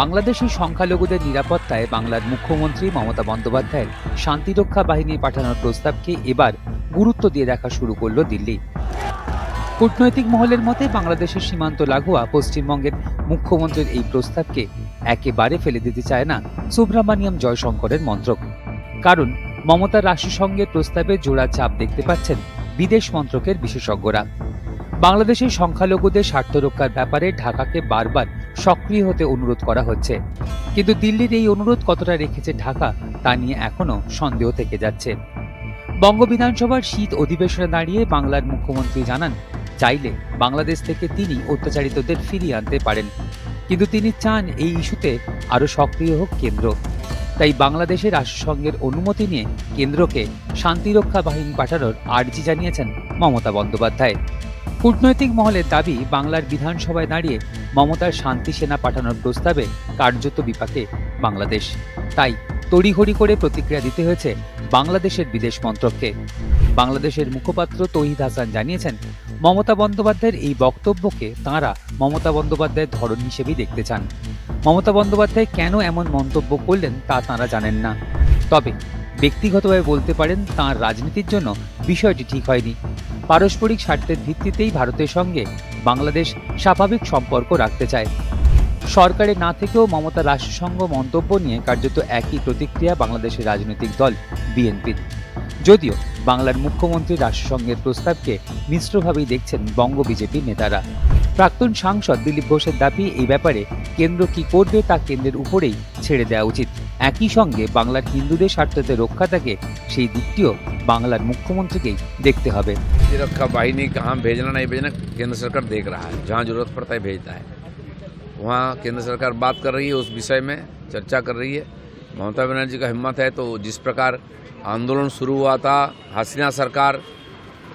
বাংলাদেশি সংখ্যালঘুদের নিরাপত্তায় বাংলার মুখ্যমন্ত্রী মমতা বন্দ্যোপাধ্যায়ের শান্তিরক্ষা বাহিনী পাঠানোর প্রস্তাবকে এবার গুরুত্ব দিয়ে দেখা শুরু করল দিল্লি। কূটনৈতিক মহলের মতে, বাংলাদেশের সীমান্ত লাগোয়া পশ্চিমবঙ্গের মুখ্যমন্ত্রীর এই প্রস্তাবকে একেবারে ফেলে দিতে চায় না সুব্রহ্মণ্যম জয়শঙ্করের মন্ত্রক। কারণ, মমতার রাষ্ট্রসংঘের প্রস্তাবে জোড়া চাপ দেখতে পাচ্ছেন বিদেশ মন্ত্রকের বিশেষজ্ঞরা। বাংলাদেশের সংখ্যালঘুদের স্বার্থ রক্ষার ব্যাপারে ঢাকাকে বারবার সক্রিয় হতে অনুরোধ করা হচ্ছে। কিন্তু দিল্লির এই অনুরোধ কতটা রেখেছে ঢাকা, তা নিয়ে এখনও সন্দেহ থেকে যাচ্ছে। বঙ্গ বিধানসভার শীত অধিবেশনে দাঁড়িয়ে বাংলার মুখ্যমন্ত্রী জানান, চাইলে বাংলাদেশ থেকে তিনি অত্যাচারিতদের ফিরিয়ে আনতে পারেন। কিন্তু তিনি চান এই ইস্যুতে আরও সক্রিয় হোক কেন্দ্র। তাই বাংলাদেশের রাষ্ট্রসংঘের অনুমতি নিয়ে কেন্দ্রকে শান্তিরক্ষা বাহিনী পাঠানোর আর্জি জানিয়েছেন মমতা বন্দ্যোপাধ্যায়। কূটনৈতিক মহলের দাবি, বাংলার বিধানসভায় দাঁড়িয়ে মমতার শান্তি সেনা পাঠানোর প্রস্তাবে কার্যত বিপাকে বাংলাদেশ। তাই তড়িঘড়ি করে প্রতিক্রিয়া দিতে হয়েছে বাংলাদেশের বিদেশ মন্ত্রককে। বাংলাদেশের মুখপাত্র তহিদ হাসান জানিয়েছেন, মমতা বন্দ্যোপাধ্যায়ের এই বক্তব্যকে তাঁরা মমতা বন্দ্যোপাধ্যায়ের ধরন হিসেবেই দেখতে চান। মমতা বন্দ্যোপাধ্যায় কেন এমন মন্তব্য করলেন তা তাঁরা জানেন না। তবে ব্যক্তিগতভাবে বলতে পারেন, তাঁর রাজনীতির জন্য বিষয়টি ঠিক হয়নি। পারস্পরিক স্বার্থের ভিত্তিতেই ভারতের সঙ্গে বাংলাদেশ স্বাভাবিক সম্পর্ক রাখতে চায়। সরকারে না থেকেও মমতা রাষ্ট্রসংঘ মন্তব্য নিয়ে কার্যত একই প্রতিক্রিয়া বাংলাদেশের রাজনৈতিক দল বিএনপির। যদিও বাংলার মুখ্যমন্ত্রী রাষ্ট্রসংঘের প্রস্তাবকে মিশ্রভাবেই দেখছেন বঙ্গ বিজেপির নেতারা। প্রাক্তন সাংসদ দিলীপ ঘোষের দাবি, এই ব্যাপারে কেন্দ্র কি করবে তা কেন্দ্রের উপরেই ছেড়ে দেওয়া উচিত। একই সঙ্গে বাংলার হিন্দুদের স্বার্থতে রক্ষা থাকে, সেই দিকটিও বাংলার মুখ্যমন্ত্রীকেই দেখতে হবে। प्रतिरक्षा वाहिनी कहाँ भेजना नहीं भेजना, केंद्र सरकार देख रहा है। जहाँ ज़रूरत पड़ता है भेजता है। वहाँ केंद्र सरकार बात कर रही है, उस विषय में चर्चा कर रही है। ममता बनर्जी का हिम्मत है तो जिस प्रकार आंदोलन शुरू हुआ था, हसीना सरकार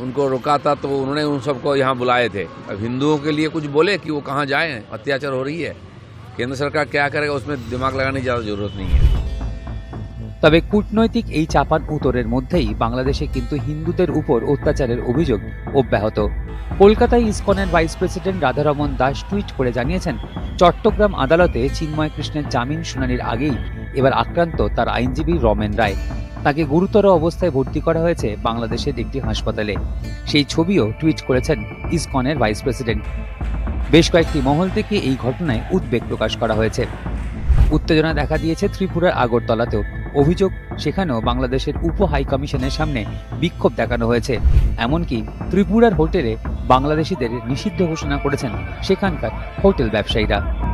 उनको रोका था तो उन्होंने उन सबको यहाँ बुलाए थे। अब हिंदुओं के लिए कुछ बोले कि वो कहाँ जाएँ? अत्याचार हो रही है। केंद्र सरकार क्या करेगा, उसमें दिमाग लगाने की ज़्यादा ज़रूरत नहीं है। তবে কূটনৈতিক এই চাপান উত্তরের মধ্যেই বাংলাদেশে কিন্তু হিন্দুদের উপর অত্যাচারের অভিযোগ অব্যাহত। কলকাতায় ইসকনের vice president Radharaman Das tweet করে জানিয়েছেন, চট্টগ্রাম আদালতে চিন্ময় কৃষ্ণের জামিন শুনানির আগেই এবার আক্রান্ত তার আইনজীবী রমেন রায়। তাকে গুরুতর অবস্থায় ভর্তি করা হয়েছে বাংলাদেশের একটি হাসপাতালে। সেই ছবিও টুইট করেছেন ইসকনের ভাইস প্রেসিডেন্ট। বেশ কয়েকটি মহল থেকে এই ঘটনায় উদ্বেগ প্রকাশ করা হয়েছে। উত্তেজনা দেখা দিয়েছে ত্রিপুরার আগরতলাতেও। অভিযোগ, সেখানেও বাংলাদেশের উপ হাই কমিশনের সামনে বিক্ষোভ দেখানো হয়েছে। এমনকি ত্রিপুরার হোটেলে বাংলাদেশিদের নিষিদ্ধ ঘোষণা করেছেন সেখানকার হোটেল ব্যবসায়ীরা।